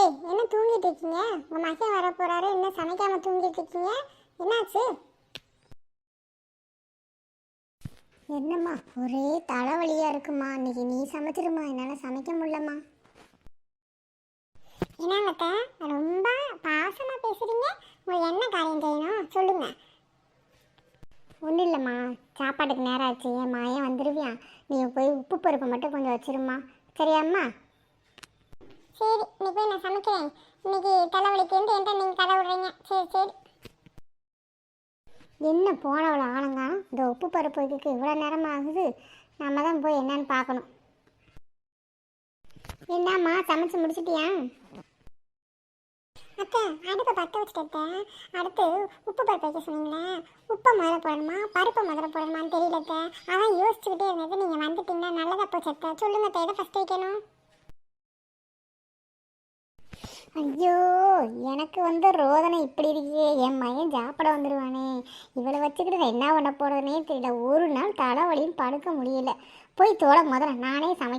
தூங்கிட்டு இருக்கீங்க? உங்க மகன் வர போறாரு இன்னும் சமைக்காம தூங்கிட்டு இருக்கீங்க? என்னாச்சு? என்னம்மா ஒரே தலைவலியா இருக்குமா? இன்னைக்கு நீ சமைச்சிருமா? என்னால சமைக்க முடியலம்மா. என்னங்கத்த ரொம்ப பாசமா பேசுறீங்க. உங்களுக்கு என்ன காரியம் செய்யணும்? சொல்லுங்க. ஒன்றும் இல்லைம்மா சாப்பாட்டுக்கு நேரம் ஆச்சு. என் மாயன் வந்துடுவியா நீ போய் உப்பு பருப்பு மட்டும் கொஞ்சம் வச்சிருமா சரியாம்மா? சரி இன்னைக்கு போய் நான் சமைக்கிறேன். இன்னைக்கு தலைவலிக்கு வந்து என்கிட்ட நீங்கள் கதை விடுறீங்க. சரி சரி. என்ன போனவள ஆளுங்க? இந்த உப்பு பருப்பு இதுக்கு இவ்வளோ நேரம் ஆகுது. நம்ம தான் போய் என்னன்னு பார்க்கணும். என்னம்மா சமைச்சு முடிச்சிட்டியா? அத்தை அடுப்பை பற்ற வச்சுட்டேன் அடுத்து உப்பு பருப்பு வைக்க சொன்னீங்களே. உப்பை முதல்ல போடணுமா? பருப்பை முதல்ல போடணுமான்னு தெரியல அதான் யோசிச்சுக்கிட்டே இருந்தது. நீங்கள் வந்துட்டீங்கன்னா நல்லதாக போச்சு அத்தை. சொல்லுங்க அத்தை எதை ஃபஸ்ட் வைக்கணும்? ஐயோ எனக்கு வந்து ரோதனை இப்படி இருக்கே. என் மகன் சாப்பிட வந்துடுவானே இவளை வச்சுக்கிட்டு என்ன பண்ண போகிறதுனே தெரியல. ஒரு நாள் தலைவலின்னு படுக்க முடியல. போய் தோட முதல்ல நானே சமைக்கிறேன்